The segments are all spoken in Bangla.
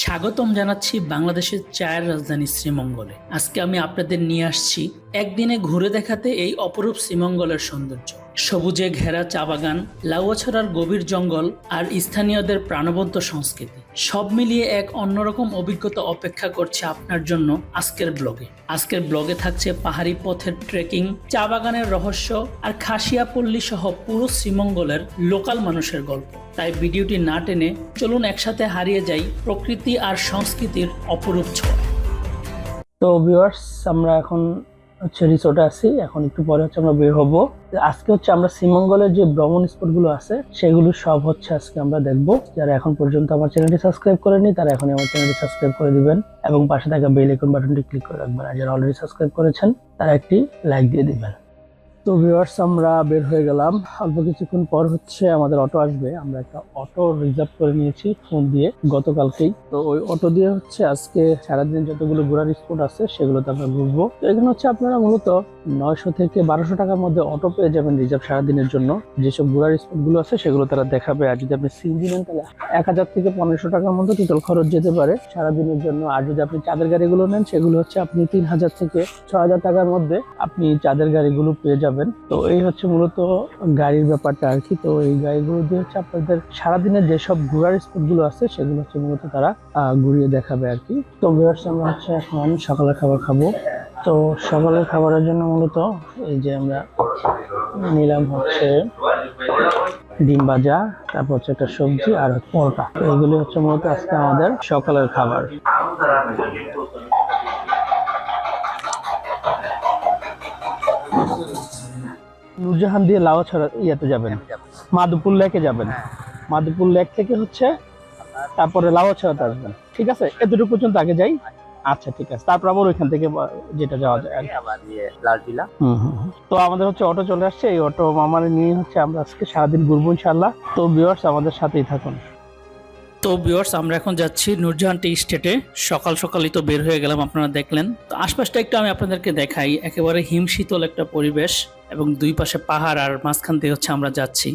স্বাগতম জানাচ্ছি বাংলাদেশের চায়ের রাজধানী শ্রীমঙ্গলে। আজকে আমি আপনাদের নিয়ে আসছি একদিনে ঘুরে দেখাতে এই অপরূপ শ্রীমঙ্গলের সৌন্দর্য। সবুজে ঘেরা চা বাগান, লাউয়াছড়ার গভীর জঙ্গল আর স্থানীয়দের প্রাণবন্ত সংস্কৃতি। সব মিলিয়ে এক অন্যরকম অভিজ্ঞতা অপেক্ষা করছে আপনার জন্য আজকের ব্লগে। আজকের ব্লগে থাকছে পাহাড়ি পথের ট্রেকিং চা বাগানের রহস্য আর খাসিয়া পল্লী সহ পুরো শ্রীমঙ্গলের লোকাল মানুষের গল্প। তাই ভিডিওটি না টেনে চলুন একসাথে হারিয়ে যাই প্রকৃতি আর সংস্কৃতির অপরূপ ছোঁয়া। তো ভিউয়ার্স আমরা এখন হচ্ছে রিসোর্টে আসি এখন একটু পরে হচ্ছে আমরা বের হব। আজকে হচ্ছে আমরা শ্রীমঙ্গলের যে ভ্রমণ স্পটগুলো আছে, সেগুলো সব হচ্ছে আজকে আমরা দেখব। যারা এখন পর্যন্ত আমার চ্যানেলটি সাবস্ক্রাইব করেনি তারা এখন আমার চ্যানেলটি সাবস্ক্রাইব করে দিবেন এবং পাশে থাকা বেল আইকন বাটনটি ক্লিক করে রাখবেন। আর যারা অলরেডি সাবস্ক্রাইব করেছেন, তারা একটি লাইক দিয়ে দিবেন। তো ভিউয়ার্স আমরা বের হয়ে গেলাম। অল্প কিছুক্ষণ পর হচ্ছে আমাদের অটো আসবে। আমরা একটা অটো রিজার্ভ করে নিয়েছি ফোন দিয়ে গতকালকেই। তো ওই অটো দিয়ে হচ্ছে আজকে সারাদিন যতগুলো ঘোরার স্পট আছে, সেগুলোতে আমরা ঘুরবো। তো এখানে হচ্ছে আপনারা মূলত নয়শো থেকে বারোশো টাকার মধ্যে অটো পেয়ে যাবেন রিজার্ভ সারাদিনের জন্য। যেসব ঘোরার স্পটগুলো আছে, সেগুলো তারা দেখাবে। আর যদি আপনি সিএনজি নেন, তাহলে এক হাজার থেকে পনেরোশো টাকার মধ্যে টোটাল খরচ যেতে পারে সারাদিনের জন্য। আর যদি আপনি চাঁদের গাড়িগুলো নেন, সেগুলো হচ্ছে আপনি তিন হাজার থেকে ছ হাজার টাকার মধ্যে আপনি চাঁদের গাড়িগুলো পেয়ে যাবেন। তো এই হচ্ছে মূলত গাড়ির ব্যাপারটা আর কি। তো এই গাড়িগুলো দিয়ে হচ্ছে আপনাদের সারাদিনের যেসব ঘোরার স্পটগুলো আছে, সেগুলো হচ্ছে মূলত তারা ঘুরিয়ে দেখাবে আর কি। তো আমরা হচ্ছে এখন সকালের খাবার খাব। তো সকালের খাবারের জন্য মূলত এই যে আমরা নিলাম হচ্ছে ডিম ভাজা, তারপর হচ্ছে একটা সবজি আর হচ্ছে পরোটা। তো এগুলি হচ্ছে মূলত আজকে আমাদের সকালের খাবার। নুরজাহান দিয়ে লাউছড়া ইয়াতে যাবেন। মাদুপুর লেকে যাবেন। মাদুপুর লেক থেকে হচ্ছে তারপরে লাউছড়াতে আসবেন। ঠিক আছে? এতটুকু পর্যন্ত আগে যাই। আচ্ছা ঠিক আছে। তারপর আবার ওইখান থেকে যেটা যাওয়া যায় ইয়ে লাল টিলা। হুম হুম হুম। তো আমাদের হচ্ছে অটো চলে আসছে। এই অটো মামারে নিয়ে হচ্ছে আমরা আজকে সারাদিন ঘুরবো ইনশাল্লাহ তো ভিউয়ার্স আমাদের সাথেই থাকুন। তো ভিউয়ার্স আমরা এখন যাচ্ছি নূরজাহান টি স্টেটে। সকাল সকালই তো বের হয়ে গেলাম, আপনারা দেখলেন। তো আশপাশটা একটু আমি আপনাদেরকে দেখাই। একেবারে হিমশীতল একটা পরিবেশ এবং দুই পাশে পাহাড় আর মাঝখান দিয়ে হচ্ছে আমরা যাচ্ছি।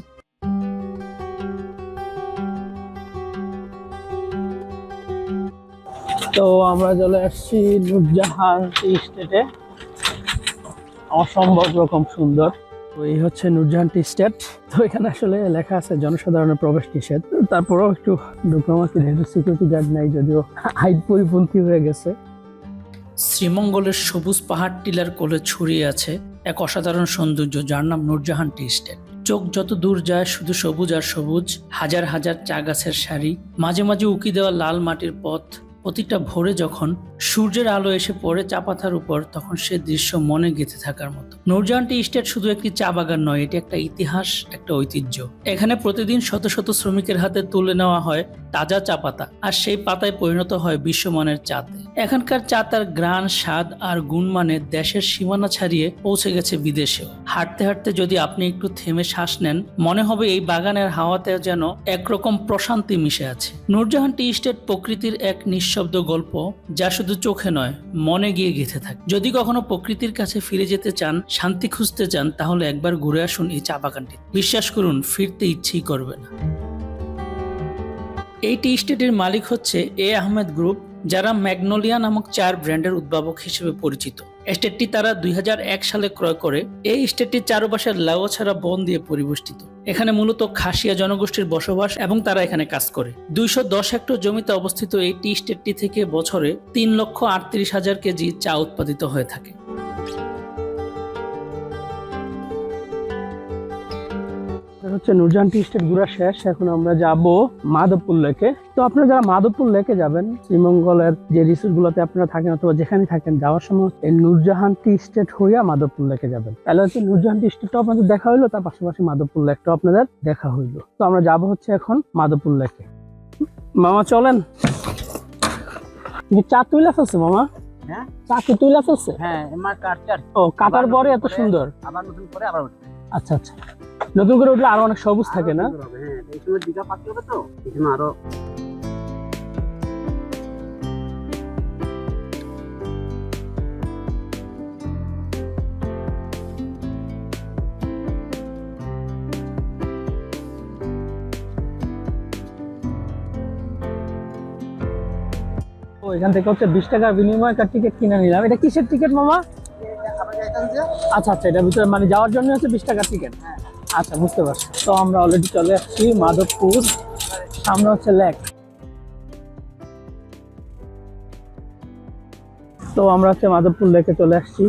তো আমরা চলে আসছি নুরজাহান টি স্টেটে। অসম্ভব রকম সুন্দর। তো এই হচ্ছে নুরজাহান টি স্টেট। তো এখানে আসলে লেখা আছে, জনসাধারণের প্রবেশ নিষেধ। তারপরেও একটু ঢুকলাম যেহেতু সিকিউরিটি গার্ড নাই, যদিও হাইট পরিপন্থী হয়ে গেছে। শ্রীমঙ্গলের সবুজ পাহাড় টিলার কোলে ছড়িয়ে আছে এক অসাধারণ সৌন্দর্য, যার নাম নূরজাহান টি স্টেট। চোখ যত দূর যায়, শুধু সবুজ আর সবুজ, হাজার হাজার চা গাছের সারি, মাঝে মাঝে উকি দেওয়া লাল মাটির পথ প্রতিটা ভোরে যখন সূর্যের আলো এসে পড়ে চা পাতার উপর, তখন সে দৃশ্য মনে গেঁথে থাকার মতো। নূরজাহান টি স্টেট শুধু একটি চা বাগান নয়, এটি একটা ইতিহাস, একটা ঐতিহ্য। এখানে প্রতিদিন শত শত শ্রমিকের হাতে তুলে নেওয়া হয় তাজা চা পাতা, আর সেই পাতায় পরিণত হয় বিশ্বমানের চাতে এখানকার চা তার গ্রান স্বাদ আর গুণমানে দেশের সীমানা ছাড়িয়ে পৌঁছে গেছে বিদেশেও। হাঁটতে হাঁটতে যদি আপনি একটু থেমে শ্বাস নেন, মনে হবে এই বাগানের হাওয়াতে যেন একরকম প্রশান্তি মিশে আছে। নূরজাহান টি স্টেট প্রকৃতির এক নিঃশব্দ গল্প যা শুধু চোখে নয়, মনে গিয়ে গেঁথে থাকে। যদি কখনো প্রকৃতির কাছে ফিরে যেতে চান, শান্তি খুঁজতে চান, তাহলে একবার ঘুরে আসুন এই চা বাগানটি। বিশ্বাস করুন, ফিরতে ইচ্ছেই করবে না। এই টি স্টেটের মালিক হচ্ছে এ আহমেদ গ্রুপ, যারা ম্যাগনোলিয়া নামক চার ব্র্যান্ডের উদ্ভাবক হিসেবে পরিচিত। এস্টেটটি তারা দুই হাজার এক সালে ক্রয় করে। এই স্টেটটির চারপাশের লাও ছাড়া বন দিয়ে পরিবেষ্টিত। এখানে মূলত খাসিয়া জনগোষ্ঠীর বসবাস এবং তারা এখানে কাজ করে। দুইশো দশ হেক্টর জমিতে অবস্থিত এই টি স্টেটটি থেকে বছরে তিন লক্ষ আটত্রিশ হাজার কেজি চা উৎপাদিত হয়ে থাকে। এটা হচ্ছে নুরজাহান টি স্টেট ঘোরা শেষ এখন আমরা যাব মাধবপুর লেকে। তো আপনারা যারা মাধবপুর লেকে যাবেন শ্রীমঙ্গলের যে রিসোর্ট গুলোতে আপনারা থাকেন অথবা যেখানে থাকেন যাওয়ার সময় এই নুরজাহান টি স্টেট হইয়া মাধবপুর লেকে যাবেন। তাহলে হচ্ছে নুরজাহান টি স্টেটটা আপনাদের দেখা হইল তার পাশাপাশি মাধবপুর লেকটাও আপনাদের দেখা হইল। তো আমরা যাব হচ্ছে এখন মাধবপুর লেকে। মামা চলেন। চা তুইলা ফেলছে মামা। হ্যাঁ। চা কি তুইলা ফেলছে? হ্যাঁ কাটার পরে এত সুন্দর। আবার নতুন করে আবার উঠবে। আচ্ছা আচ্ছা। নতুন করে উঠলে আরও অনেক সবুজ থাকে না? আরও এখান থেকে হচ্ছে বিশ টাকার বিনিময়ে টিকিট কিনে নিলাম। এটা কিসের টিকিট মামা? আচ্ছা আচ্ছা এটার ভিতরে মানে যাওয়ার জন্য হচ্ছে বিশ টাকার টিকিট আচ্ছা বুঝতে পারছি। তো আমরা অলরেডি চলে আসছি মাধবপুর সামনে হচ্ছে লেক। তো আমরা হচ্ছে মাধবপুর লেকে চলে আসছি।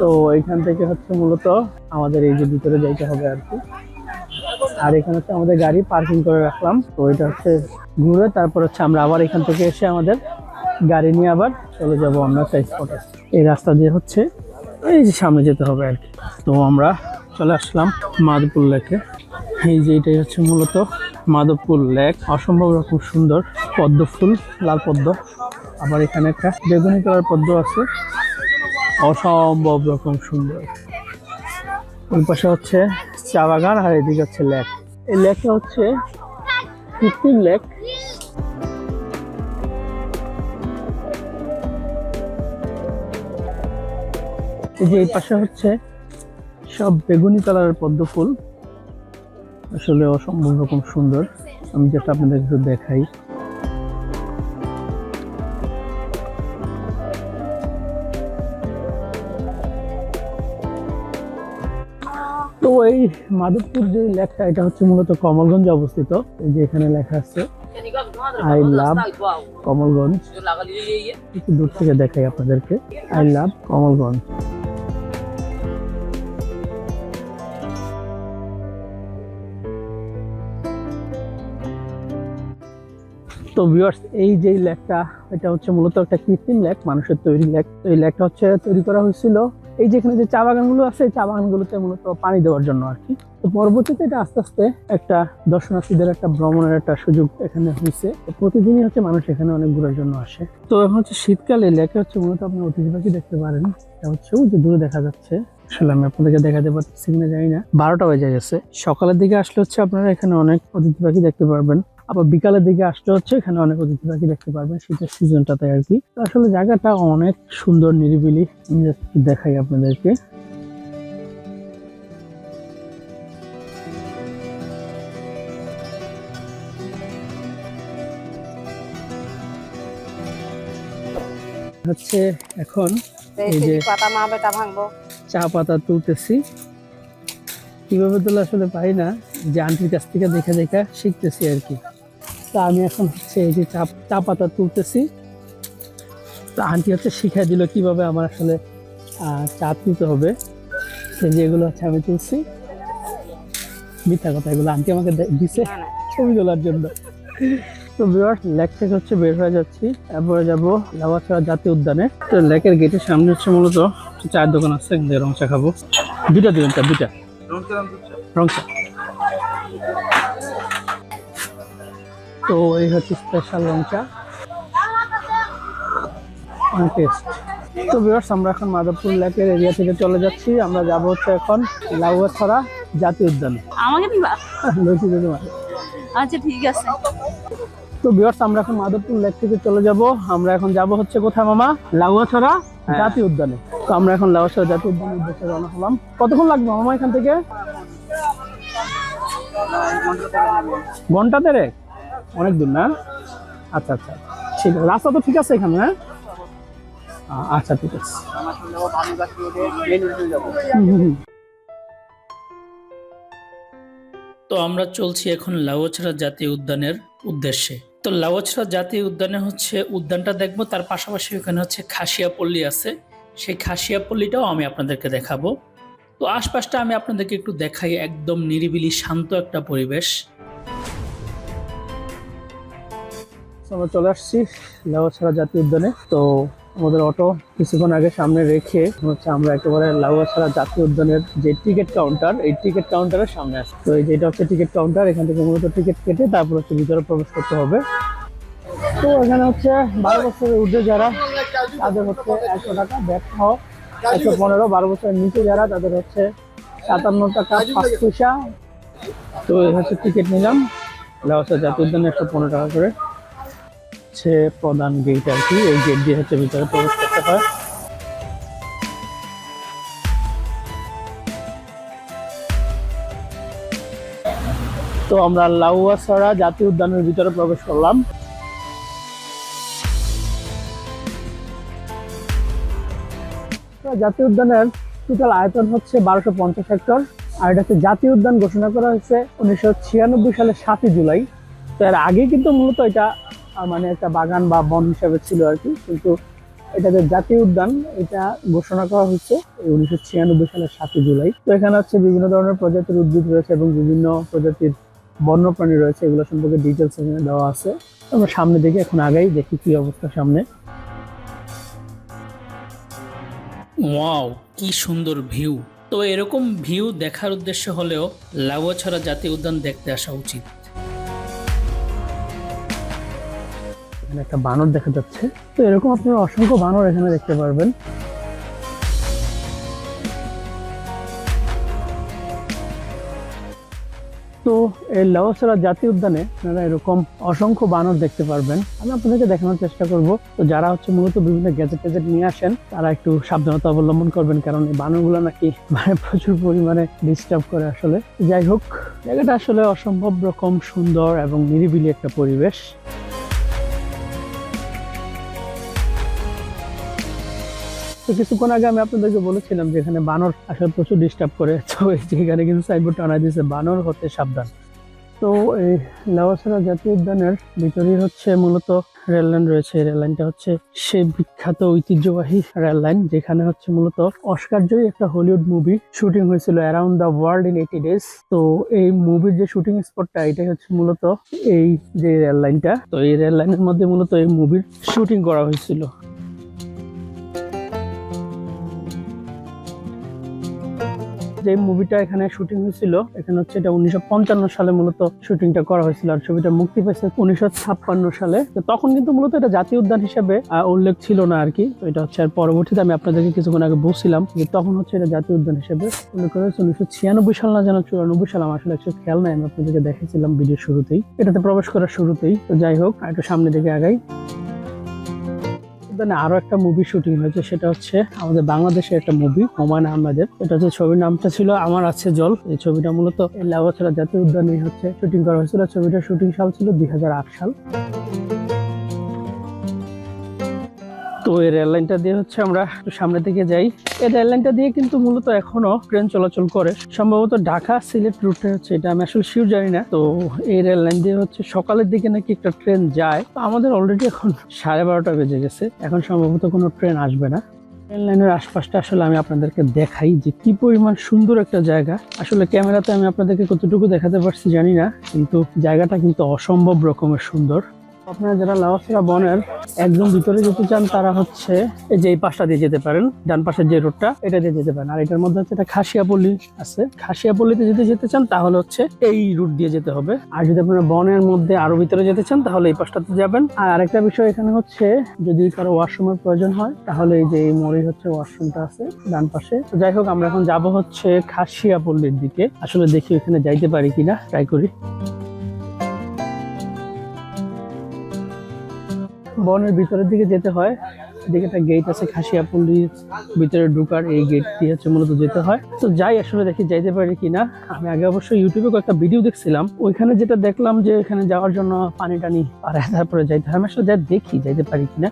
তো এইখান থেকে হচ্ছে মূলত আমাদের এই যে ভিতরে যাইতে হবে আর কি। আর এখানে হচ্ছে আমাদের গাড়ি পার্কিং করে রাখলাম। তো এটা হচ্ছে ঘুরে তারপর হচ্ছে আমরা আবার এখান থেকে এসে আমাদের গাড়ি নিয়ে আবার চলে যাব আমরা একটা স্পটে এই রাস্তা দিয়ে হচ্ছে এই যে সামনে যেতে হবে আর কি। তো আমরা চলে আসলাম মাধবপুর লেকে। এই যে এটাই হচ্ছে মূলত মাধবপুর লেক। অসম্ভব রকম সুন্দর পদ্ম ফুল, লাল পদ্ম। আবার এখানে একটা বেগুনি কালার পদ্ম আছে। অসম্ভব রকম সুন্দর। ওই পাশে হচ্ছে চা বাগান আর এদিকে হচ্ছে লেক। এই লেকটা হচ্ছে কৃত্রিম লেক। এই যে এই পাশে হচ্ছে সব বেগুনি কালারের পদ্ম ফুল। আসলে অসম্ভব রকম সুন্দর। আমি যেটা আপনাদের একটু দেখাই। তো এই মাধবপুর যে লেকটা, এটা হচ্ছে মূলত কমলগঞ্জে অবস্থিত। এই যে এখানে লেখা আছে, আই লাভ কমলগঞ্জ। একটু দূর থেকে দেখাই আপনাদেরকে। I love Kamalganj. তো ভিউয়ার্স এই যে লেকটা এটা হচ্ছে মূলত একটা কৃত্রিম লেক মানুষের তৈরি লেক তো এই লেকটা হচ্ছে তৈরি করা হয়েছিল, এই যেখানে যে চা বাগানগুলো আছে চা বাগানগুলোতে মূলত পানি দেওয়ার জন্য আর কি। তো পরবর্তীতে এটা আস্তে আস্তে একটা দর্শনার্থীদের একটা ভ্রমণের একটা সুযোগ এখানে হয়েছে। প্রতিদিনই হচ্ছে মানুষ এখানে অনেক ঘোরার জন্য আসে। তো এখন হচ্ছে শীতকালে লেকে হচ্ছে মূলত আপনি অতিথি পাখি দেখতে পারেন। এটা হচ্ছে যে দূরে দেখা যাচ্ছে। আসলে আমি আপনাদেরকে দেখাতে পারতেছি কিনা জানি না। বারোটা বেজে গেছে। সকালের দিকে আসলে হচ্ছে আপনারা এখানে অনেক অতিথি পাখি দেখতে পারবেন। আবার বিকালের দিকে আসতে হচ্ছে এখানে অনেক অতিথি পাখি দেখতে পারবেন শীতের সিজনটাতে আর কি। তো আসলে জায়গাটা অনেক সুন্দর নিরিবিলি। আমি দেখাই আপনাদেরকে। হচ্ছে এখন এই যে পাতা মা বেটা ভাঙবো। চা পাতা তুলতেছি। কীভাবে তোলা আসলে পাই না যে আন্টির কাছ থেকে দেখে দেখে শিখতেছি আর কি। তা আমি এখন হচ্ছে এই যে চা চা পাতা তুলতেছি। তো আন্টি হচ্ছে শিখাই দিল কীভাবে আমার আসলে আহ, চা তুলতে হবে। তো যেগুলো হচ্ছে আমি তুলছি। মিথ্যা কথা এগুলো আন্টি আমাকে দিছে। ছবি তোলার জন্য। তো ভিউয়ার্স লেক থেকে হচ্ছে বের হয়ে যাচ্ছি। তারপরে যাব লাভাছড়া জাতীয় উদ্যানে। তো লেকের গেটের সামনে হচ্ছে মূলত চায়ের দোকান আছে এখান থেকে রং চা খাব। দুইটা দিবেন চা দুইটা। রং চা। তো এই হচ্ছে স্পেশাল লঙ্কা অনেক টেস্ট তো ভিউয়ার্স আমরা এখন মাধবপুর লেকের এরিয়া থেকে চলে যাচ্ছি। আমরা যাব হচ্ছে এখন লাউয়াছড়া জাতীয় উদ্যানে। আমাকে দিবা? লইছি তোমার আচ্ছা ঠিক আছে। তো ভিউয়ার্স আমরা এখন মাধবপুর লেক থেকে চলে যাব। আমরা এখন যাব হচ্ছে কোথায় মামা? লাউয়াছড়া জাতীয় উদ্যানে। তো আমরা এখন লাউয়াছড়া জাতীয় উদ্যানের উদ্দেশ্যে রওনা হলাম। কতক্ষণ লাগবে মামা এখান থেকে? ঘণ্টা দেড়েক। অনেক দূর, না? আচ্ছা আচ্ছা। ঠিক আছে, রাস্তা তো ঠিক আছে এখানে হ্যাঁ? আচ্ছা ঠিক আছে। তো আমরা চলছি এখন লাউছড়া জাতীয় উদ্যানের উদ্দেশ্যে। তো লাউছড়া জাতীয় উদ্যানে হচ্ছে, উদ্যানটা দেখব, তার পাশাপাশি ওখানে হচ্ছে খাসিয়া পল্লী আছে। সেই খাসিয়া পল্লীটাও আমি আপনাদেরকে দেখাবো। তো আশপাশটা আমি আপনাদেরকে একটু দেখাই, একদম নিরিবিলি, শান্ত একটা পরিবেশ। আমরা চলে আসছি লাউয়াছড়া জাতীয় উদ্যানে। তো আমাদের অটো কিছুক্ষণ আগে সামনে রেখে হচ্ছে আমরা একেবারে লাউয়াছড়া জাতীয় উদ্যানের যে টিকিট কাউন্টার, এই টিকিট কাউন্টারের সামনে আসি তো এই যেটা হচ্ছে টিকিট কাউন্টার, এখান থেকে মূলত টিকিট কেটে তারপর হচ্ছে ভিতরে প্রবেশ করতে হবে। তো এখানে হচ্ছে বারো বছরের ঊর্ধ্বে যারা, তাদের হচ্ছে একশো টাকা সহ একশো পনেরো। বারো বছরের নিচে যারা, তাদের হচ্ছে সাতান্ন টাকা পাঁচ পয়সা। তো হচ্ছে টিকিট নিলাম লাউসা জাতীয় উদ্যানে একশো পনেরো টাকা করে। হচ্ছে প্রধান গেট আর কি ওই গেট দিয়ে হচ্ছে ভিতরে প্রবেশ করতে হয়। তো আমরা লাউয়াছড়া জাতীয় উদ্যানের ভিতরে প্রবেশ করলাম। জাতীয় উদ্যানের টোটাল আয়তন হচ্ছে বারোশো পঞ্চাশ হেক্টর, আর এটাকে জাতীয় উদ্যান ঘোষণা করা হয়েছে উনিশশো সালে সাতই জুলাই। তো এর আগে কিন্তু মূলত এটা মানে একটা বাগান বা বন হিসাবে ছিল আর কি। কিন্তু এটা যে জাতীয় উদ্যান, এটা ঘোষণা করা হয়েছে উনিশশো ছিয়ানব্বই সালের সাতই জুলাই। তো এখানে হচ্ছে বিভিন্ন ধরনের প্রজাতির উদ্ভিদ রয়েছে এবং বিভিন্ন প্রজাতির বন্যপ্রাণী রয়েছে, এগুলো সম্পর্কে ডিটেলস এখানে দেওয়া আছে। আমরা সামনে দেখি, এখন আগেই দেখি কি অবস্থা সামনে। ওয়াও, কি সুন্দর ভিউ। তো এরকম ভিউ দেখার উদ্দেশ্য হলেও লাউয়াছড়া জাতীয় উদ্যান দেখতে আসা উচিত। এখানে একটা বানর দেখা যাচ্ছে। তো এরকম আপনারা অসংখ্য বানর এখানে দেখতে পারবেন। তো এই লাওয়াসরা জাতীয় উদ্যানে আপনারা এরকম অসংখ্য বানর দেখতে পারবেন। আমি আপনাদেরকে দেখানোর চেষ্টা করব। তো যারা হচ্ছে মূলত বিভিন্ন গ্যাজেট ট্যাজেট নিয়ে আসেন, তারা একটু সাবধানতা অবলম্বন করবেন, কারণ এই বানরগুলো নাকি মানে প্রচুর পরিমাণে ডিস্টার্ব করে আসলে। যাই হোক, জায়গাটা আসলে অসম্ভব রকম সুন্দর এবং নিরিবিলি একটা পরিবেশ। তো কিছুক্ষণ আগে আমি আপনাদেরকে বলেছিলাম যে এখানে বানর আসলে প্রচুর ডিস্টার্ব করে। তো এখানে কিন্তু সাইনবোর্ড টানা দিয়েছে, বানর হতে সাবধান। তো এই লাওয়াসরা জাতীয় উদ্যানের ভিতরেই হচ্ছে মূলত রেল লাইন রয়েছে। রেল লাইনটা হচ্ছে সেই বিখ্যাত ঐতিহ্যবাহী রেল লাইন যেখানে হচ্ছে মূলত অস্কারজয়ী একটা হলিউড মুভি শুটিং হয়েছিল around the world in eighty days তো এই মুভির যে শুটিং স্পটটা এটাই হচ্ছে মূলত এই যে রেল লাইনটা তো এই রেল লাইনের মধ্যে মূলত এই মুভির শুটিং করা হয়েছিল। যে মুভিটা এখানে শুটিং হয়েছিল, এখানে হচ্ছে এটা উনিশশো পঞ্চান্ন সালে মূলত শুটিংটা করা হয়েছিল আর ছবিটা মুক্তি পেয়েছে উনিশশো ছাপ্পান্ন সালে। তো তখন কিন্তু মূলত এটা জাতীয় উদ্যান হিসেবে উল্লেখ ছিল না আর কি। এটা হচ্ছে আর পরবর্তীতে আমি আপনাদেরকে কিছুক্ষণ আগে বলছিলাম যে তখন হচ্ছে এটা জাতীয় উদ্যান হিসেবে উল্লেখ করা হয়েছে। উনিশশো ছিয়ানব্বই সাল না যেন চুরানব্বই সাল আমার আসলে একটু খেয়াল নাই, আমি আপনাদেরকে দেখেছিলাম ভিডিওর শুরুতেই। এটাতে প্রবেশ করার শুরুতেই। তো যাই হোক একটু সামনে দিকে আগাই। উদ্যানে আরও একটা মুভি শুটিং হয়েছে, সেটা হচ্ছে আমাদের বাংলাদেশের একটা মুভি হুমায়ুন আহমেদের। এটা হচ্ছে ছবির নামটা ছিল আমার আছে জল। এই ছবিটা মূলত এই লাভাছড়া জাতীয় উদ্যানে হচ্ছে শুটিং করা হয়েছিল। ছবিটা শুটিং সাল ছিল দুই হাজার আট সাল। তো এই রেল লাইনটা দিয়ে হচ্ছে আমরা একটু সামনে দিকে যাই। এই রেল লাইনটা দিয়ে কিন্তু মূলত এখনও ট্রেন চলাচল করে। সম্ভবত ঢাকা সিলেট রুটে হচ্ছে, এটা আমি আসলে শিওর জানি না। তো এই রেল লাইন দিয়ে হচ্ছে সকালের দিকে নাকি একটা ট্রেন যায়। তো আমাদের অলরেডি এখন সাড়ে বারোটা বেজে গেছে। এখন সম্ভবত কোনো ট্রেন আসবে না। ট্রেন লাইনের আশপাশটা আসলে আমি আপনাদেরকে দেখাই যে কি পরিমাণ সুন্দর একটা জায়গা। আসলে ক্যামেরাতে আমি আপনাদেরকে কতটুকু দেখাতে পারছি জানি না, কিন্তু জায়গাটা কিন্তু অসম্ভব রকমের সুন্দর। আপনারা যারা লাওয়াসরা বনের একদম ভিতরে যেতে চান, তারা হচ্ছে এই যে এই পাশটা দিয়ে যেতে পারেন, ডান পাশের যে রোডটা এটা দিয়ে যেতে পারেন। আর এটার মধ্যে হচ্ছে একটা খাসিয়াপল্লি আছে। খাসিয়াপল্লিতে যদি যেতে চান, তাহলে হচ্ছে এই রুট দিয়ে যেতে হবে। আর যদি আপনারা বনের মধ্যে আরও ভিতরে যেতে চান, তাহলে এই পাশটাতে যাবেন। আর আরেকটা বিষয় এখানে হচ্ছে, যদি কারও ওয়াশরুমের প্রয়োজন হয়, তাহলে এই যে এই মোড়ে হচ্ছে ওয়াশরুমটা আছে, ডান পাশে। যাই হোক, আমরা এখন যাব হচ্ছে খাসিয়াপল্লির দিকে। আসলে দেখি এখানে যাইতে পারি কিনা ট্রাই করি। বনের ভিতরের দিকে যেতে হয়। এদিকে একটা গেট আছে খাসিয়াপল্লির ভিতরে ঢুকার এই গেট দিয়ে হচ্ছে মূলত যেতে হয়। তো যাই আসলে দেখি যাইতে পারি কিনা। আমি আগে অবশ্য ইউটিউবে কয়েকটা ভিডিও দেখছিলাম। ওইখানে যেটা দেখলাম যে এখানে যাওয়ার জন্য পানি টানি পারে তারপরে যাইতে হয়। আমি আসলে যাই দেখি যাইতে পারি কিনা।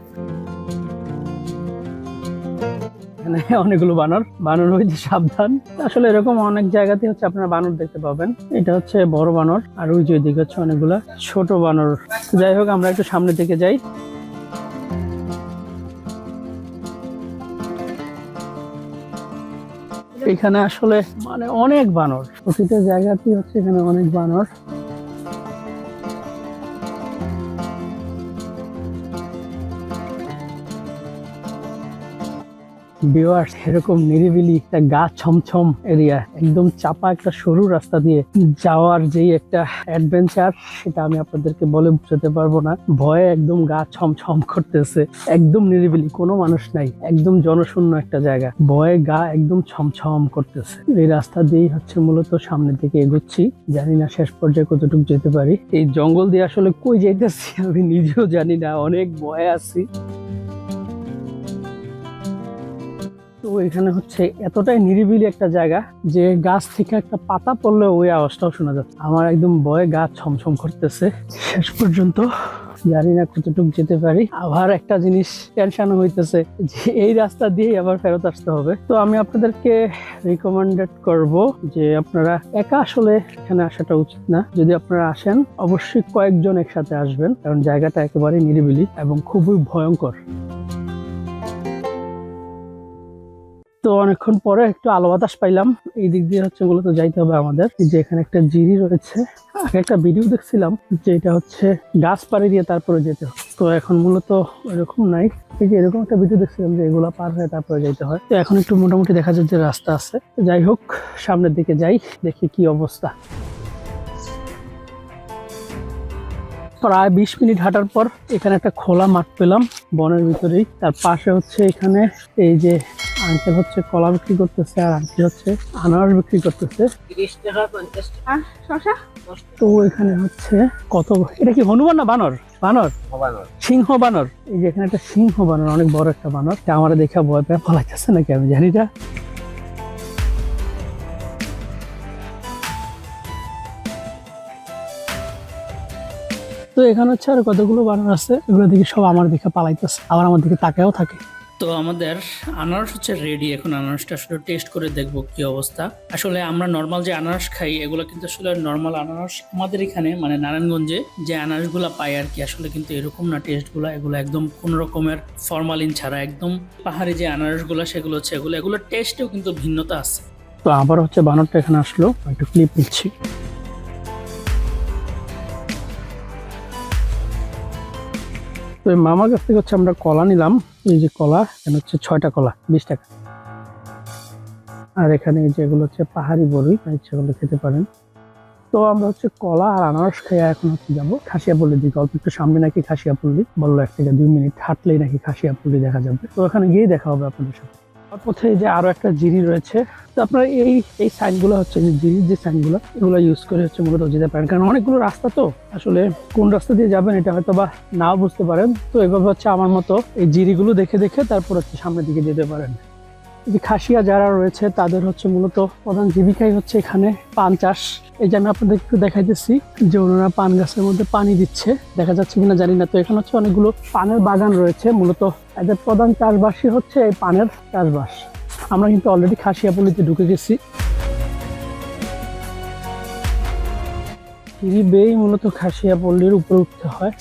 এখানে অনেকগুলো বানর। বানর হইতে সাবধান। আসলে এরকম অনেক জায়গাতে হচ্ছে আপনারা বানর দেখতে পাবেন। এটা হচ্ছে বড় বানর। আর ওই যে ওইদিকে হচ্ছে অনেকগুলা ছোট বানর। যাই হোক, আমরা একটু সামনে দিকে যাই। এখানে আসলে মানে অনেক বানর। প্রতিটা জায়গাতেই হচ্ছে এখানে অনেক বানর। ভিউয়ার্স এরকম নিরিবিলি একটা গা ছমছম এরিয়া একদম চাপা একটা সরু রাস্তা দিয়ে যাওয়ার যেই একটা অ্যাডভেঞ্চার সেটা আমি আপনাদেরকে বলে বুঝাতে পারব না। ভয়ে একদম গা ছমছম করতেছে। একদম নিরিবিলি, কোনো মানুষ নাই, একদম জনশূন্য একটা জায়গা। ভয়ে গা একদম ছমছম করতেছে। এই রাস্তা দিয়েই হচ্ছে মূলত সামনের দিকে এগোচ্ছি। জানি না শেষ পর্যায়ে কতটুকু যেতে পারি। এই জঙ্গল দিয়ে আসলে কই যাইতেছি? আমি নিজেও জানি না, অনেক ভয়ে আছি। তো এখানে হচ্ছে এতটাই নিরিবিলি একটা জায়গা যে গাছ থেকে একটা পাতা পড়লে ওই আওয়াজটাও শোনা যাচ্ছে। আমার একদম ভয়ে গা ছমছম করতেছে। শেষ পর্যন্ত জানি না কতটুকু যেতে পারি। আবার একটা জিনিস টেনশন হইতেছে যে এই রাস্তা দিয়ে আবার ফেরত আসতে হবে। তো আমি আপনাদেরকে রিকমেন্ডেড করব যে আপনারা একা আসলে এখানে আসাটা উচিত না। যদি আপনারা আসেন, অবশ্যই কয়েকজন একসাথে আসবেন। কারণ জায়গাটা একেবারে নিরিবিলি এবং খুবই ভয়ঙ্কর। তো অনেকক্ষণ পরে একটু আলো বাতাস পাইলাম। এই দিক দিয়ে হচ্ছে মূলত যাইতে হবে আমাদের। যে এখানে একটা জিরি রয়েছে। আগে একটা ভিডিও দেখছিলাম যে এটা হচ্ছে গাছ পাড়ি দিয়ে তারপরে যেতে হয়। তো এখন মূলত এরকম নাই। এই যে এরকম একটা ভিডিও দেখছিলাম যে এগুলা পার হয়ে তারপরে যাইতে হয়। তো এখন একটু মোটামুটি দেখা যাচ্ছে যে রাস্তা আছে। যাই হোক, সামনের দিকে যাই, দেখি কি অবস্থা। প্রায় বিশ মিনিট হাঁটার পর এখানে একটা খোলা মাঠ পেলাম বনের ভিতরেই। তার পাশে হচ্ছে এখানে এই যে আঙ্কেল হচ্ছে কলা বিক্রি করতেছে আর আন্টি হচ্ছে আনারস বিক্রি করতেছে। তিরিশ টাকা পঞ্চাশ টাকা। আর শশা তো এখানে হচ্ছে কত এটা কি হনুমান না বানর? বানর। সিংহ বানর। এই যে এখানে একটা সিংহ বানর অনেক বড় একটা বানর। তা আমার দেখে ভয় পেয়ে পলাইতেছে নাকি আমি জানি না। তো এখানে হচ্ছে আর কতগুলো বানর আছে এগুলো দেখি সব আমার দিকে পালাইতেছে আবার আমার দিকে তাকায়ও থাকে। তো আমাদের আনারস হচ্ছে রেডি এখন আনারসটা আসলে টেস্ট করে দেখব কি অবস্থা। আসলে আমরা নর্মাল যে আনারস খাই, এগুলো কিন্তু আসলে নর্মাল আনারস আমাদের এখানে মানে নারায়ণগঞ্জে যে আনারসগুলো পাই আর কি, আসলে কিন্তু এরকম না টেস্টগুলো এগুলো একদম কোন রকমের ফরমালিন ছাড়া, একদম পাহাড়ি যে আনারসগুলো সেগুলো হচ্ছে, এগুলো, এগুলোর টেস্টেও কিন্তু ভিন্নতা আছে। তো আবার হচ্ছে বানরটা এখানে আসলো, একটু ক্লিপ নিচ্ছি। তো এই মামার কাছ থেকে হচ্ছে আমরা কলা নিলাম। এই যে কলা, এখানে হচ্ছে ছয়টা কলা, বিশ টাকা। আর এখানে যেগুলো হচ্ছে পাহাড়ি বড়ি সেগুলো খেতে পারেন। তো আমরা হচ্ছে কলা আর আনারস খেয়ে এখন হচ্ছে যাব খাসিয়াপল্লির দিকে। অল্প একটু সামনে নাকি খাসিয়াপল্লি, বলল এক থেকে দুই মিনিট, হাঁটলেই নাকি খাসিয়াপল্লি দেখা যাবে। তো ওখানে গিয়েই দেখা হবে আপনাদের সাথে। পথে যে আরও একটা জিরি রয়েছে, তো আপনারা এই এই সাইনগুলো হচ্ছে যে জিরির যে সাইনগুলো, এগুলো ইউজ করে হচ্ছে মূলত যেতে পারেন। কারণ অনেকগুলো রাস্তা তো আসলে কোন রাস্তা দিয়ে যাবেন এটা হয়তো বা নাও বুঝতে পারেন। তো এভাবে হচ্ছে আমার মতো এই জিরিগুলো দেখে দেখে তারপর হচ্ছে সামনের দিকে যেতে পারেন। যে খাসিয়া যারা রয়েছে, তাদের হচ্ছে মূলত প্রধান জীবিকাই হচ্ছে এখানে পান চাষ। এই যে আমি আপনাদের একটু দেখাইতেছি যে ওনারা পান গাছের মধ্যে পানি দিচ্ছে। দেখা যাচ্ছে কিনা জানি না। তো এখানে হচ্ছে অনেকগুলো পানের বাগান রয়েছে, মূলত এদের প্রধান চাষবাসই হচ্ছে এই পানের চাষবাস। আমরা কিন্তু অলরেডি খাসিয়া খাসিয়াপল্লিতে ঢুকে গেছি। সিঁড়ি বেয়েই মূলত খাসিয়াপল্লির উপরে উঠতে হয়।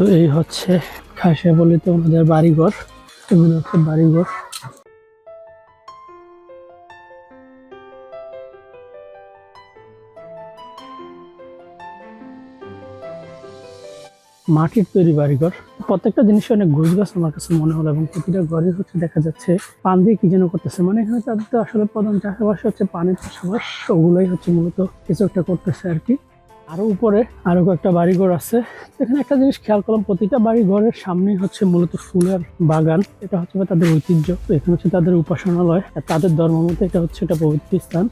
তো এই হচ্ছে খাসিয়াপল্লিতে ওনাদের বাড়িঘর, এগুলো হচ্ছে বাড়িঘর। মাটির তৈরি বাড়িঘর। প্রত্যেকটা জিনিসে অনেক ঘুষ গাছ আমার কাছে মনে হলো এবং প্রতিটা ঘরে হচ্ছে দেখা যাচ্ছে পান দিয়ে কি যেন করতেছে। মানে এখানে তাদের তো আসলে প্রধান চাষাবাস হচ্ছে পানির চাষাবাস ওগুলোই হচ্ছে মূলত কিছু একটা করতেছে আর কি। আরও উপরে আরও কয়েকটা বাড়িঘর আছে। এখানে একটা জিনিস খেয়াল করলাম, প্রতিটা বাড়ি ঘরের সামনে হচ্ছে মূলত ফুলের বাগান। এটা হচ্ছে তাদের ঐতিহ্য। এখানে হচ্ছে তাদের উপাসনালয়। আর তাদের ধর্ম মতে এটা হচ্ছে একটা পবিত্র স্থান।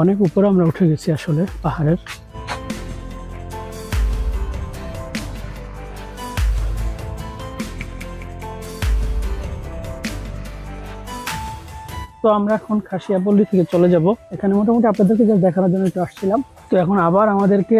অনেক উপরে আমরা উঠে গেছি আসলে পাহাড়ের। তো আমরা এখন খাসিয়াপল্লি থেকে চলে যাব। এখানে মোটামুটি আপনাদেরকে যা দেখানোর জন্য একটু আসছিলাম। তো এখন আবার আমাদেরকে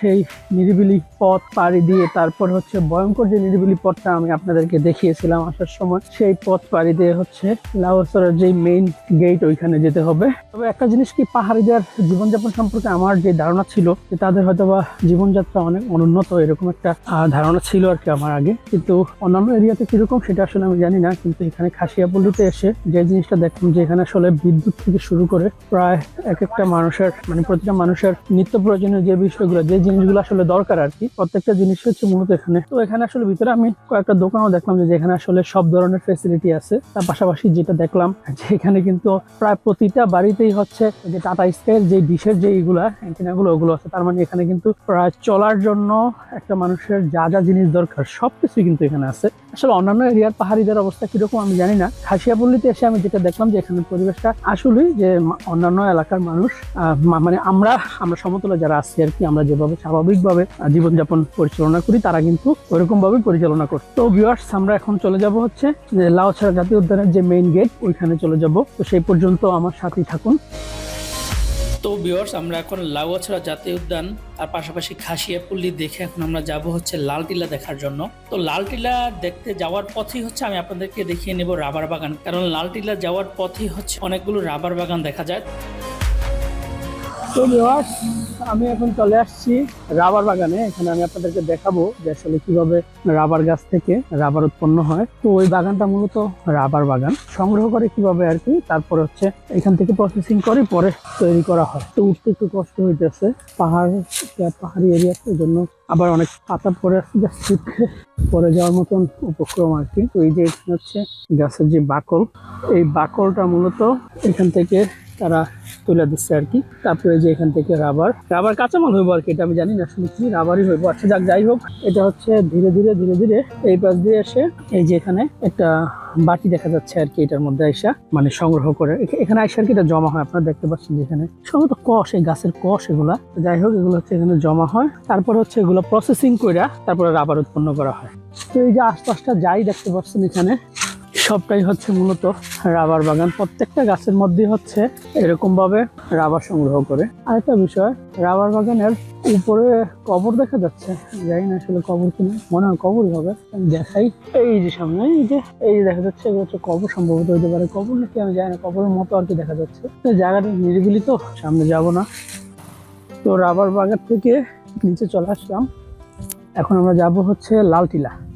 সেই নিরিবিলি পথ পাড়ি দিয়ে তারপর হচ্ছে ভয়ঙ্কর যে নিরিবিলি পথটা আমি আপনাদেরকে দেখিয়েছিলাম আসার সময়, সেই পথ পাড়ি দিয়ে হচ্ছে লাউসরের যে মেইন গেট ওইখানে যেতে হবে। তবে একটা জিনিস কি, পাহাড়িদের জীবনযাপন সম্পর্কে আমার যে ধারণা ছিল, যে তাদের হয়তো বা জীবনযাত্রা অনেক অনুন্নত, এরকম একটা ধারণা ছিল আর কি আমার আগে। কিন্তু অন্যান্য এরিয়াতে কীরকম সেটা আসলে আমি জানি না, কিন্তু এখানে খাসিয়াপল্লিতে এসে যে জিনিসটা দেখলাম, যে এখানে আসলে বিদ্যুৎ থেকে শুরু করে প্রায় এক একটা মানুষের মানে প্রতিটা মানুষের নিত্য প্রয়োজনীয় যে বিষয়গুলো, যে জিনিসগুলো আসলে দরকার আর কি। প্রত্যেকটা জিনিস হচ্ছে মূলত এখানে। তো এখানে আসলে ভিতরে আমি কয়েকটা দোকানও দেখলাম যে যেখানে আসলে সব ধরনের ফেসিলিটি আছে। তার পাশাপাশি যেটা দেখলাম যে এখানে কিন্তু প্রায় প্রতিটা বাড়িতেই হচ্ছে যে টাটা স্কাইয়ের যে ডিশের যে এইগুলা অ্যান্টিনাগুলো ওগুলো আছে। তার মানে এখানে কিন্তু প্রায় চলার জন্য একটা মানুষের যা যা জিনিস দরকার, সবকিছুই কিন্তু এখানে আছে। আসলে অন্যান্য এরিয়ার পাহাড়িদের অবস্থা কীরকম আমি জানি না। খাসিয়াপল্লিতে এসে আমি যেটা দেখলাম যে এখানে পরিবেশটা আসলেই যে অন্যান্য এলাকার মানুষ মানে আমরা আমরা সমতলে যারা আছি আর কি, আমরা যেভাবে স্বাভাবিকভাবে জীবনযাপন পরিচালনা করি তারা কিন্তু ওইরকম ভাবে পরিচালনা করে। তো ভিউয়ার্স আমরা এখন চলে যাব হচ্ছে যে লাউছড়া জাতীয় উদ্যানের যে মেইন গেট ওইখানে চলে যাব। তো সেই পর্যন্ত আমার সাথেই থাকুন। তো বিয়ার্স আমরা এখন লাউয়াছড়া জাতীয় উদ্যান আর পাশাপাশি খাসিয়া খাসিয়াপল্লি দেখে এখন আমরা যাব হচ্ছে লালটিলা দেখার জন্য। তো লালটিলা দেখতে যাওয়ার পথেই হচ্ছে আমি আপনাদেরকে দেখিয়ে নেব রাবার বাগান কারণ লালটিলা যাওয়ার পথেই হচ্ছে অনেকগুলো রাবার বাগান দেখা যায়। তো ভিউয়ার্স আমি এখন চলে আসছি রাবার বাগানে। এখানে আমি আপনাদেরকে দেখাবো যে আসলে কীভাবে রাবার গাছ থেকে রাবার উৎপন্ন হয়। তো ওই বাগানটা মূলত রাবার বাগান। সংগ্রহ করে কীভাবে আর কি, তারপরে হচ্ছে এখান থেকে প্রসেসিং করে পরে তৈরি করা হয়। তো উঠতে একটু কষ্ট হইতেছে। পাহাড় পাহাড়ি এরিয়া জন্য আবার অনেক পাতা পরে আসছে শীত পরে যাওয়ার মতন উপক্রম আর কি। তো এই যে হচ্ছে গাছের যে বাকল, এই বাকলটা মূলত এখান থেকে তারা তুলে দিচ্ছে আর কি। তারপরে যে এখান থেকে রাবার। রাবার কাঁচামাল হইব আর কি, এটা আমি জানি না, আসলে কি রাবারই হইব। আচ্ছা যাক, যাই হোক, এটা হচ্ছে ধীরে ধীরে ধীরে ধীরে এই পাশ দিয়ে এসে এই যে এখানে একটা বাটি দেখা যাচ্ছে আর কি এটার মধ্যে আইসা মানে সংগ্রহ করে। এখানে আইসা আর কি এটা জমা হয়, আপনারা দেখতে পাচ্ছেন যে এখানে। সম্ভবত কষ, এই গাছের কষ এগুলা। যাই হোক, এগুলো হচ্ছে এখানে জমা হয়। তারপরে হচ্ছে এগুলো প্রসেসিং করে তারপরে রাবার উৎপন্ন করা হয়। তো এই যে আশপাশটা যাই দেখতে পাচ্ছেন এখানে সবটাই হচ্ছে মূলত রাবার বাগান। প্রত্যেকটা গাছের মধ্যে হচ্ছে এরকম ভাবে রাবার সংগ্রহ করে। আরেকটা বিষয়, রাবার বাগানের উপরে কবর দেখা যাচ্ছে। জানি না আসলে কবর কিনা, মনে হয় কবরই হবে। দেখাই। এই যে সামনে, এই যে এই যে দেখা যাচ্ছে হচ্ছে কবর, সম্ভবত হইতে পারে কবর, নাকি আমি জানি না, কবরের মতো আর কি দেখা যাচ্ছে। জায়গাটা নিরিবিলি তো, সামনে যাব না। তো রাবার বাগান থেকে নিচে চলে আসলাম। এখন আমরা যাব হচ্ছে লালটিলা।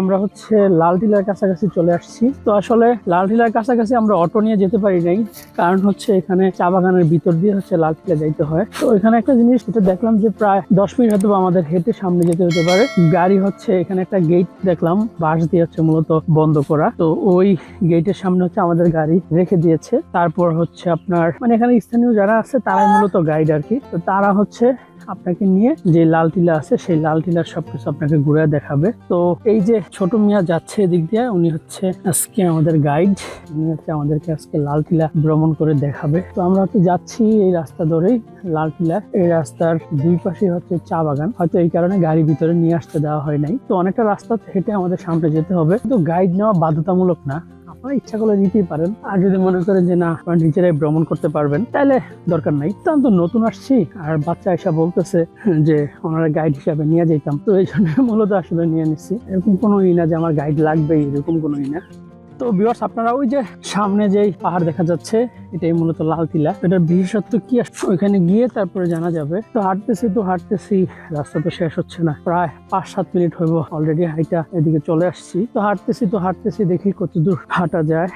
আমরা হচ্ছে লাল টিলার কাছাকাছি চলে আসছি। তো আসলে লাল টিলার কাছাকাছি আমরা অটো নিয়ে যেতে পারি নাই, কারণ হচ্ছে এখানে চা বাগানের ভিতর দিয়ে হচ্ছে লাল টিলা যাইতে হয়। তো এখানে একটা জিনিস যেটা দেখলাম যে প্রায় দশ মিনিট হয়তো আমাদের হেঁটে সামনে যেতে হতে পারে। গাড়ি হচ্ছে এখানে একটা গেট দেখলাম, বাঁশ দিয়ে হচ্ছে মূলত বন্ধ করা। তো ওই গেটের সামনে হচ্ছে আমাদের গাড়ি রেখে দিয়েছে। তারপর হচ্ছে আপনার মানে এখানে স্থানীয় যারা আছে তারাই মূলত গাইড আর কি। তো তারা হচ্ছে আপনাকে নিয়ে যে লাল টিলা আছে, সেই লাল টিলার সবকিছু আপনাকে ঘুরে দেখাবে। তো এই যে ছোট মিয়া যাচ্ছে এদিক দিয়ে, উনি হচ্ছে আজকে আমাদের গাইড উনি হচ্ছে আমাদেরকে আজকে লাল টিলা ভ্রমণ করে দেখাবে। তো আমরা হচ্ছে যাচ্ছি এই রাস্তা ধরেই, লাল টিলা। এই রাস্তার দুই পাশে হচ্ছে চা বাগান। হয়তো এই কারণে গাড়ি ভিতরে নিয়ে আসতে দেওয়া হয় নাই। তো অনেকটা রাস্তা হেঁটে আমাদের সামনে যেতে হবে। কিন্তু গাইড নেওয়া বাধ্যতামূলক না। ইচ্ছা করলে নিতেই পারেন। আর যদি মনে করেন যে না, আপনার নিজেরাই ভ্রমণ করতে পারবেন, তাহলে দরকার নাই। তো আমি তো নতুন আসছি, আর বাচ্চা এসে বলতেছে যে, ওনারা গাইড হিসাবে নিয়ে যেতাম তো এই জন্য মূলত আসলে নিয়ে নিচ্ছি। এরকম কোনো ই না যে আমার গাইড লাগবেই, এরকম কোনো ই না। তো বিয়ার্স আপনারা ওই যে সামনে যেই পাহাড় দেখা যাচ্ছে, এটাই মূলত লাল টিলা। এটার বিশেষত্ব কি? ওইখানে গিয়ে তারপরে জানা যাবে। তো হাঁটতেছি তো হাঁটতেছি, রাস্তা তো শেষ হচ্ছে না। প্রায় পাঁচ সাত মিনিট হইব অলরেডি হাইটা। এদিকে চলে আসছি। তো হাঁটতেছি তো হাঁটতেছি, দেখি কত দূর হাঁটা যায়।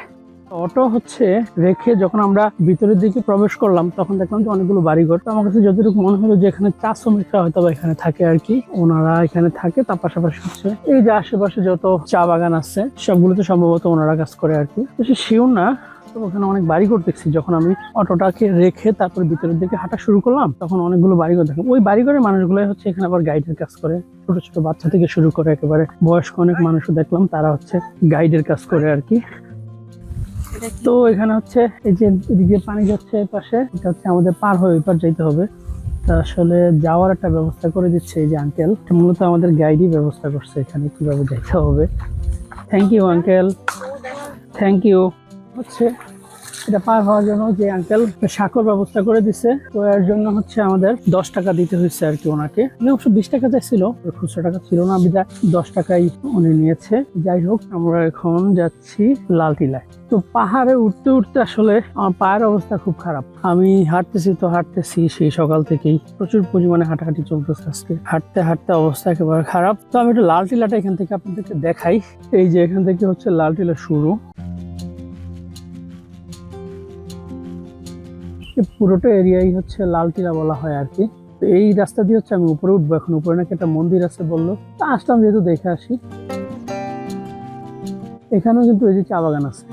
অটো হচ্ছে রেখে যখন আমরা ভিতরের দিকে প্রবেশ করলাম, তখন দেখলাম যে অনেকগুলো বাড়িঘর। তো আমার কাছে যতটুকু মনে হলো যে এখানে চা শ্রমিকরা হয়তো এখানে থাকে আর কি, ওনারা এখানে থাকে, তার পাশাপাশি হচ্ছে এই যে আশেপাশে যত চা বাগান আছে, সবগুলোতে সম্ভবত ওনারা কাজ করে আর কি। শিওর না তো ওখানে অনেক বাড়িঘর দেখছি। যখন আমি অটোটাকে রেখে তারপর ভিতরের দিকে হাঁটা শুরু করলাম, তখন অনেকগুলো বাড়িঘর দেখলাম। ওই বাড়িঘরের মানুষগুলোই হচ্ছে এখানে আবার গাইডের কাজ করে। ছোট ছোট বাচ্চা থেকে শুরু করে একেবারে বয়স্ক অনেক মানুষও দেখলাম, তারা হচ্ছে গাইডের কাজ করে আর কি। তো এখানে হচ্ছে এই যে এদিকে পানি যাচ্ছে পাশে, এটা হচ্ছে আমাদের পার হয়ে পার যেতে হবে। তা আসলে যাওয়ার একটা ব্যবস্থা করে দিচ্ছে এই যে আঙ্কেল মূলত আমাদের গাইডই ব্যবস্থা করছে এখানে, কীভাবে যেতে হবে। Thank you uncle thank you হচ্ছে এটা পার হওয়ার জন্য যে আঙ্কেল সাঁকর ব্যবস্থা করে দিছে, তো এর জন্য হচ্ছে আমাদের দশ টাকা দিতে হয়েছে আর কি ওনাকে। উনি অবশ্য বিশ টাকা চাইছিল খুচরো টাকা ছিল না, বিদায়। দশ টাকাই উনি নিয়েছে। যাই হোক, আমরা এখন যাচ্ছি লালটিলায়। তো পাহাড়ে উঠতে উঠতে আসলে আমার পায়ের অবস্থা খুব খারাপ। আমি হাঁটতেছি তো হাঁটতেছি, সেই সকাল থেকেই প্রচুর পরিমাণে হাঁটাহাঁটি চলতেছে আজকে। হাঁটতে হাঁটতে অবস্থা একেবারে খারাপ। তো আমি একটু লাল টিলাটা এখান থেকে আপনাদেরকে দেখাই। এই যে এখান থেকে হচ্ছে লাল টিলা শুরু। পুরোটা এরিয়াই হচ্ছে লাল টিলা বলা হয় আর কি। তো এই রাস্তা দিয়ে হচ্ছে আমি উপরে উঠবো, এখন উপরে নাকি একটা মন্দির আছে বলল। তা আসলাম যেহেতু দেখে আসি। এখানেও কিন্তু এই যে চা বাগান আছে।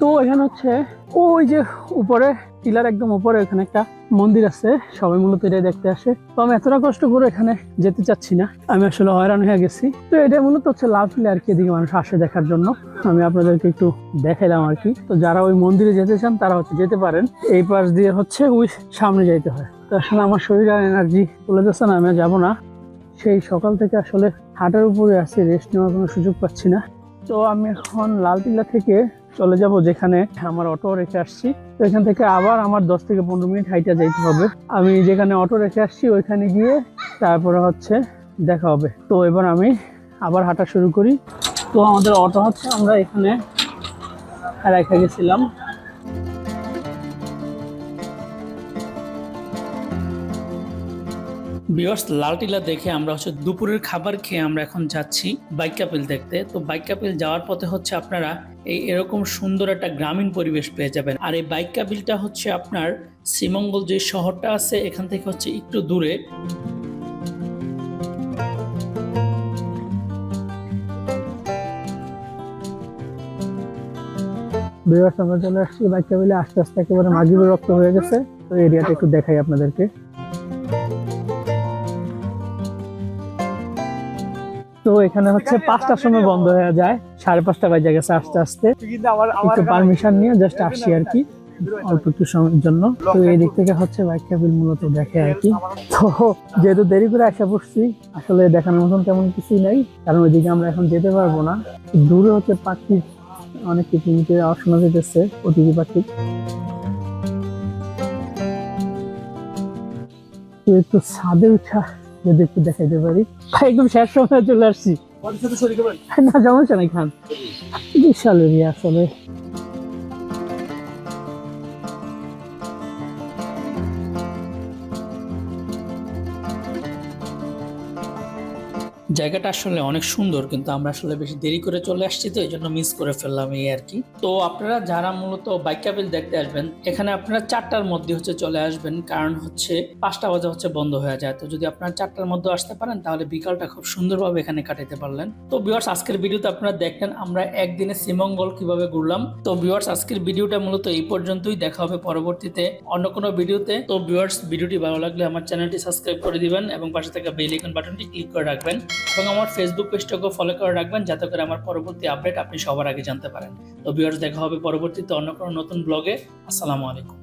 তো এখানে হচ্ছে ওই যে উপরে টিলার একদম উপরে এখানে একটা মন্দির আছে, সবাই মূলত এটাই দেখতে আসে। তো আমি এতটা কষ্ট করে এখানে যেতে চাচ্ছি না, আমি আসলে হয়রান হয়ে গেছি। তো এটা মূলত হচ্ছে লাভ ফিলে আর কি এদিকে মানুষ আসে দেখার জন্য। আমি আপনাদেরকে একটু দেখাইলাম আর কি। তো যারা ওই মন্দিরে যেতে চান, তারা হচ্ছে যেতে পারেন। এই পাশ দিয়ে হচ্ছে ওই সামনে যাইতে হয়। তো আসলে আমার শরীর আর এনার্জি বলে যাচ্ছে না, আমি যাব না। সেই সকাল থেকে আসলে হাঁটার উপরে আছি রেস্ট নেওয়ার কোনো সুযোগ পাচ্ছি না। তো আমি এখন লালটিলা থেকে চলে যাব যেখানে আমার অটো রেখে আসছি। তো এখান থেকে আবার আমার দশ থেকে পনেরো মিনিট হাইটা যাইতে হবে। আমি যেখানে অটো রেখে আসছি, ওইখানে গিয়ে তারপরে হচ্ছে দেখা হবে। তো এবার আমি আবার হাঁটা শুরু করি। তো আমাদের অটো হচ্ছে আমরা এখানে রেখে গেছিলাম। বিয়ার্স লালটিলা দেখে আমরা হচ্ছে দুপুরের খাবার খেয়ে আমরা এখন যাচ্ছি বাইক কাপিল দেখতে। তো বাইক কাপিল যাওয়ার পথে হচ্ছে আপনারা এই এরকম সুন্দর একটা গ্রামীণ পরিবেশ পেয়ে যাবেন। আর এই বাইক কাপিলটা হচ্ছে আপনার শ্রীমঙ্গল যে শহরটা আছে, এখান থেকে হচ্ছে একটু দূরে। বিভার্স আমরা চলে আসছি বাইক টেবিলে আস্তে আস্তে একেবারে মাগিবের রক্ত হয়ে গেছে। তো এরিয়াটা একটু দেখাই আপনাদেরকে। তো এখানে হচ্ছে পাঁচটার সময় বন্ধ হয়ে। যায় সাড়ে পাঁচটা বাজে গেছে আস্তে আস্তে। একটু পারমিশন নিয়ে জাস্ট আসছি আর কি অল্প একটু সময়ের জন্য। তো এই দিক থেকে হচ্ছে বাইক ক্যাবিল মূলত দেখে আর কি। তো যেহেতু দেরি করে আসা পড়ছি আসলে দেখানোর মতন তেমন কিছুই নাই কারণ ওইদিকে আমরা এখন যেতে পারব না। দূরে হচ্ছে পাখি অনেক কিচিমিচির আওয়াজ শোনা যেতেছে অতিথি পাখি। তো একটু ছাদে উঠা যদি একটু দেখাইতে পারি। একদম শেষ সময় চলে আসছি। না সমস্যা নাই খান। বিশাল এরিয়া আসলে। জায়গাটা আসলে অনেক সুন্দর, কিন্তু আমরা আসলে বেশি দেরি করে চলে আসছি তো এই জন্য মিস করে ফেললাম এই আর কি। তো আপনারা যারা মূলত বাইক ক্যাবেল দেখতে আসবেন, এখানে আপনারা চারটার মধ্যে হচ্ছে চলে আসবেন, কারণ হচ্ছে পাঁচটা বাজে হচ্ছে বন্ধ হয়ে যায়। তো যদি আপনারা চারটার মধ্যে আসতে পারেন, তাহলে বিকালটা খুব সুন্দরভাবে এখানে কাটাতে পারলেন। তো বিয়ার্স আজকের ভিডিওতে আপনারা দেখলেন, আমরা একদিনে শ্রীমঙ্গল কীভাবে ঘুরলাম। তো বিয়ার্স আজকের ভিডিওটা মূলত এই পর্যন্তই, দেখা হবে পরবর্তীতে অন্য কোনো ভিডিওতে। তো বিয়ার্স ভিডিওটি ভালো লাগলে আমার চ্যানেলটি সাবস্ক্রাইব করে দিবেন এবং পাশে থাকা বেল আইকন বাটনটি ক্লিক করে রাখবেন। এবং আমার ফেসবুক পেজটাকেও ফলো করে রাখবেন যাতে করে আমার পরবর্তী আপডেট আপনি সবার আগে জানতে পারেন। তো ভিউয়ার্স দেখা হবে পরবর্তীতে অন্য কোনো নতুন ব্লগে আসসালামু আলাইকুম।